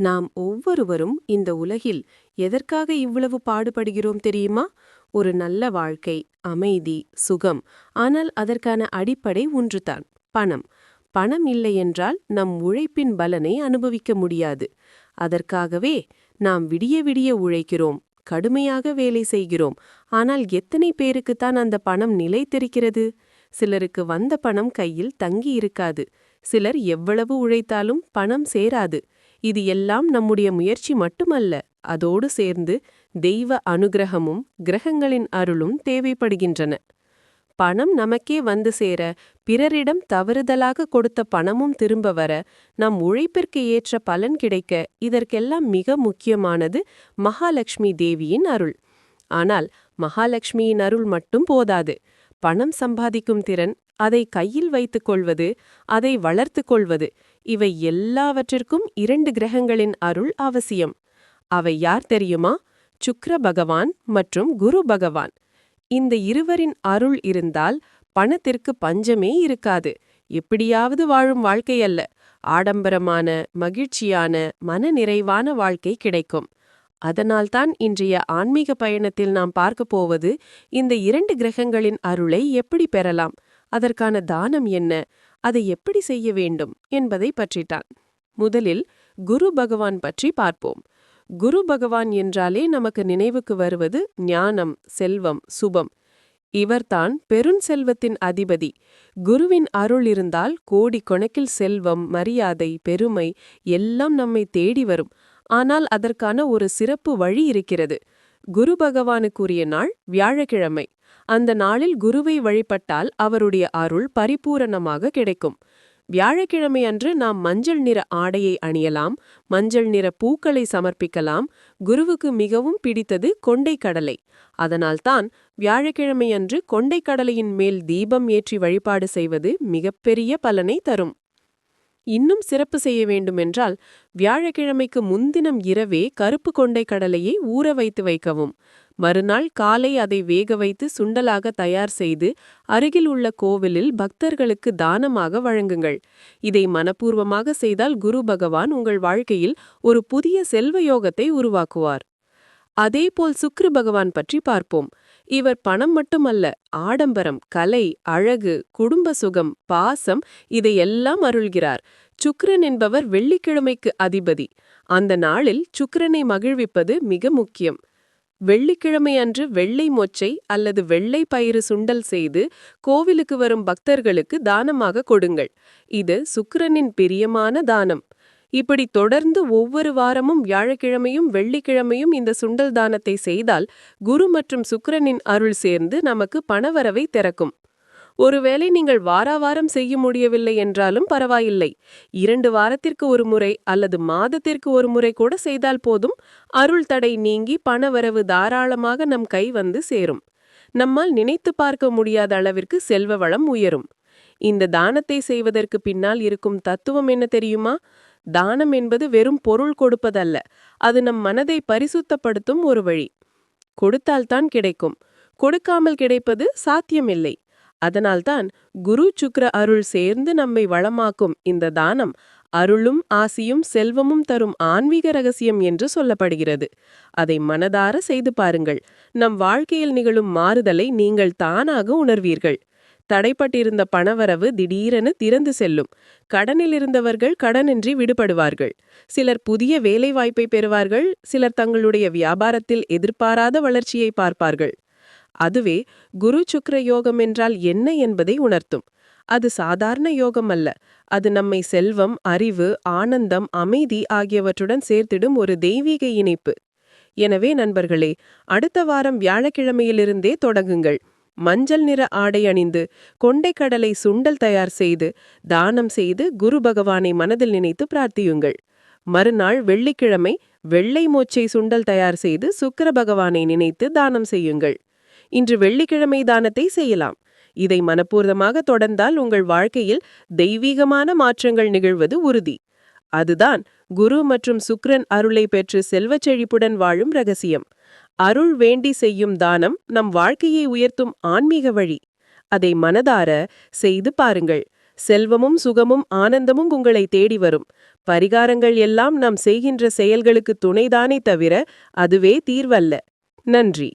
நாம் ஒவ்வொருவரும் இந்த உலகில் எதற்காக இவ்வளவு பாடுபடுகிறோம் தெரியுமா? ஒரு நல்ல வாழ்க்கை அமைதி சுகம். ஆனால் அதற்கான அடிப்படை ஒன்றுதான் பணம். பணம் இல்லையென்றால் நம் உழைப்பின் பலனை அனுபவிக்க முடியாது. அதற்காகவே நாம் விடிய விடிய உழைக்கிறோம் கடுமையாக வேலை செய்கிறோம். ஆனால் எத்தனை பேருக்குத்தான் அந்த பணம் நிலைத்திருக்கிறது? சிலருக்கு வந்த பணம் கையில் தங்கி இருக்காது சிலர் எவ்வளவு உழைத்தாலும் பணம் சேராது. இது எல்லாம் நம்முடைய முயற்சி மட்டுமல்ல அதோடு சேர்ந்து தெய்வ அனுகிரகமும் கிரகங்களின் அருளும் தேவைப்படுகின்றன. பணம் நமக்கே வந்து சேர பிறரிடம் தவறுதலாக கொடுத்த பணமும் திரும்ப வர நம் உழைப்பிற்கு ஏற்ற பலன் கிடைக்க இதற்கெல்லாம் மிக முக்கியமானது மகாலட்சுமி தேவியின் அருள். ஆனால் மகாலட்சுமியின் அருள் மட்டும் போதாது. பணம் சம்பாதிக்கும் திறன் அதை கையில் வைத்துக் கொள்வது அதை வளர்த்து கொள்வது இவை எல்லாவற்றிற்கும் இரண்டு கிரகங்களின் அருள் அவசியம். அவை யார் தெரியுமா? சுக்ர பகவான் மற்றும் குரு பகவான். இந்த இருவரின் அருள் இருந்தால் பணத்திற்கு பஞ்சமே இருக்காது. எப்படியாவது வாழும் வாழ்க்கை அல்ல. ஆடம்பரமான மகிழ்ச்சியான மன நிறைவான வாழ்க்கை கிடைக்கும். அதனால்தான் இன்றைய ஆன்மீக பயணத்தில் நாம் பார்க்கப் போவது இந்த இரண்டு கிரகங்களின் அருளை எப்படி பெறலாம்? அதற்கான தானம் என்ன? அதை எப்படி செய்ய வேண்டும்? என்பதை பற்றித்தான் முதலில் குரு பகவான் பற்றி பார்ப்போம். குரு பகவான் என்றாலே நமக்கு நினைவுக்கு வருவது ஞானம் செல்வம் சுபம். இவர்தான் பெருஞ்செல்வத்தின் அதிபதி. குருவின் அருள் இருந்தால் கோடி கணக்கில் செல்வம் மரியாதை பெருமை எல்லாம் நம்மை தேடி வரும். ஆனால் அதற்கான ஒரு சிறப்பு வழி இருக்கிறது. குரு பகவானுக்குரிய நாள் வியாழக்கிழமை. அந்த நாளில் குருவை வழிபட்டால் அவருடைய அருள் பரிபூரணமாக கிடைக்கும். வியாழக்கிழமை அன்று நாம் மஞ்சள் நிற ஆடையை அணியலாம் மஞ்சள் நிற பூக்களை சமர்ப்பிக்கலாம். குருவுக்கு மிகவும் பிடித்தது கொண்டை கடலை. அதனால்தான் வியாழக்கிழமை அன்று கொண்டை கடலையின் மேல் தீபம் ஏற்றி வழிபாடு செய்வது மிகப்பெரிய பலனை தரும். இன்னும் சிறப்பு செய்ய வேண்டுமென்றால் வியாழக்கிழமைக்கு முன்தினம் இரவே கருப்பு கொண்டை கடலையை ஊற வைத்து வைக்கவும். மறுநாள் காலை அதை வேக வைத்து சுண்டலாக தயார் செய்து அருகில் உள்ள கோவிலில் பக்தர்களுக்கு தானமாக வழங்குங்கள். இதை மனப்பூர்வமாக செய்தால் குரு பகவான் உங்கள் வாழ்க்கையில் ஒரு புதிய செல்வ யோகத்தை உருவாக்குவார். அதேபோல் சுக்ரு பகவான் பற்றி பார்ப்போம். இவர் பணம் மட்டுமல்ல ஆடம்பரம் கலை அழகு குடும்ப சுகம் பாசம் இதையெல்லாம் அருள்கிறார். சுக்ரன் என்பவர் வெள்ளிக்கிழமைக்கு அதிபதி. அந்த நாளில் சுக்ரனை மகிழ்விப்பது மிக முக்கியம். வெள்ளிக்கிழமை அன்று வெள்ளை மொச்சை அல்லது வெள்ளை பயிறு சுண்டல் செய்து கோவிலுக்கு வரும் பக்தர்களுக்கு தானமாக கொடுங்கள். இது சுக்கிரனின் பிரியமான தானம். இப்படி தொடர்ந்து ஒவ்வொரு வாரமும் வியாழக்கிழமையும் வெள்ளிக்கிழமையும் இந்த சுண்டல் தானத்தை செய்தால் குரு மற்றும் சுக்கிரனின் அருள் சேர்ந்து நமக்கு பணவரவை திறக்கும். ஒருவேளை நீங்கள் வாராவாரம் செய்ய முடியவில்லை என்றாலும் பரவாயில்லை. இரண்டு வாரத்திற்கு ஒரு முறை அல்லது மாதத்திற்கு ஒரு முறை கூட செய்தால் போதும். அருள் தடை நீங்கி பணவரவு தாராளமாக நம் கை வந்து சேரும். நம்மால் நினைத்து பார்க்க முடியாத அளவிற்கு செல்வ வளம் உயரும். இந்த தானத்தை செய்வதற்கு பின்னால் இருக்கும் தத்துவம் என்ன தெரியுமா? தானம் என்பது வெறும் பொருள் கொடுப்பதல்ல. அது நம் மனதை பரிசுத்தப்படுத்தும் ஒரு வழி. கொடுத்தால்தான் கிடைக்கும். கொடுக்காமல் கிடைப்பது சாத்தியமில்லை. அதனால்தான் குரு சுக்ர அருள் சேர்ந்து நம்மை வளமாக்கும் இந்த தானம் அருளும் ஆசியும் செல்வமும் தரும் ஆன்மீக ரகசியம் என்று சொல்லப்படுகிறது. அதை மனதார செய்து பாருங்கள். நம் வாழ்க்கையில் நிகழும் மாறுதலை நீங்கள் தானாக உணர்வீர்கள். தடைப்பட்டிருந்த பணவரவு திடீரென திறந்து செல்லும். கடனில் இருந்தவர்கள் கடனின்றி விடுபடுவார்கள். சிலர் புதிய வேலைவாய்ப்பை பெறுவார்கள். சிலர் தங்களுடைய வியாபாரத்தில் எதிர்பாராத வளர்ச்சியை பார்ப்பார்கள். அதுவே குரு சுக்ர யோகம் என்றால் என்ன என்பதை உணர்த்தும். அது சாதாரண யோகம் அல்ல அது நம்மை செல்வம் அறிவு ஆனந்தம் அமைதி ஆகியவற்றுடன் சேர்த்திடும் ஒரு தெய்வீக இணைப்பு. எனவே நண்பர்களே அடுத்த வாரம் வியாழக்கிழமையிலிருந்தே தொடங்குங்கள். மஞ்சள் நிற ஆடை அணிந்து கொண்டைக்கடலை சுண்டல் தயார் செய்து தானம் செய்து குரு பகவானை மனதில் நினைத்து பிரார்த்தியுங்கள். மறுநாள் வெள்ளிக்கிழமை வெள்ளை மோச்சை சுண்டல் தயார் செய்து சுக்கர பகவானை நினைத்து தானம் செய்யுங்கள். இன்று வெள்ளிக்கிழமை தானத்தை செய்யலாம். இதை மனப்பூர்வமாக தொடர்ந்தால் உங்கள் வாழ்க்கையில் தெய்வீகமான மாற்றங்கள் நிகழ்வது உறுதி. அதுதான் குரு மற்றும் சுக்ரன் அருளை பெற்று செல்வச் செழிப்புடன் வாழும் ரகசியம். அருள் வேண்டி செய்யும் தானம் நம் வாழ்க்கையை உயர்த்தும் ஆன்மீக வழி. அதை மனதார செய்து பாருங்கள். செல்வமும் சுகமும் ஆனந்தமும் உங்களை தேடி வரும். பரிகாரங்கள் எல்லாம் நாம் செய்கின்ற செயல்களுக்கு துணைதானே தவிர அதுவே தீர்வல்ல. நன்றி.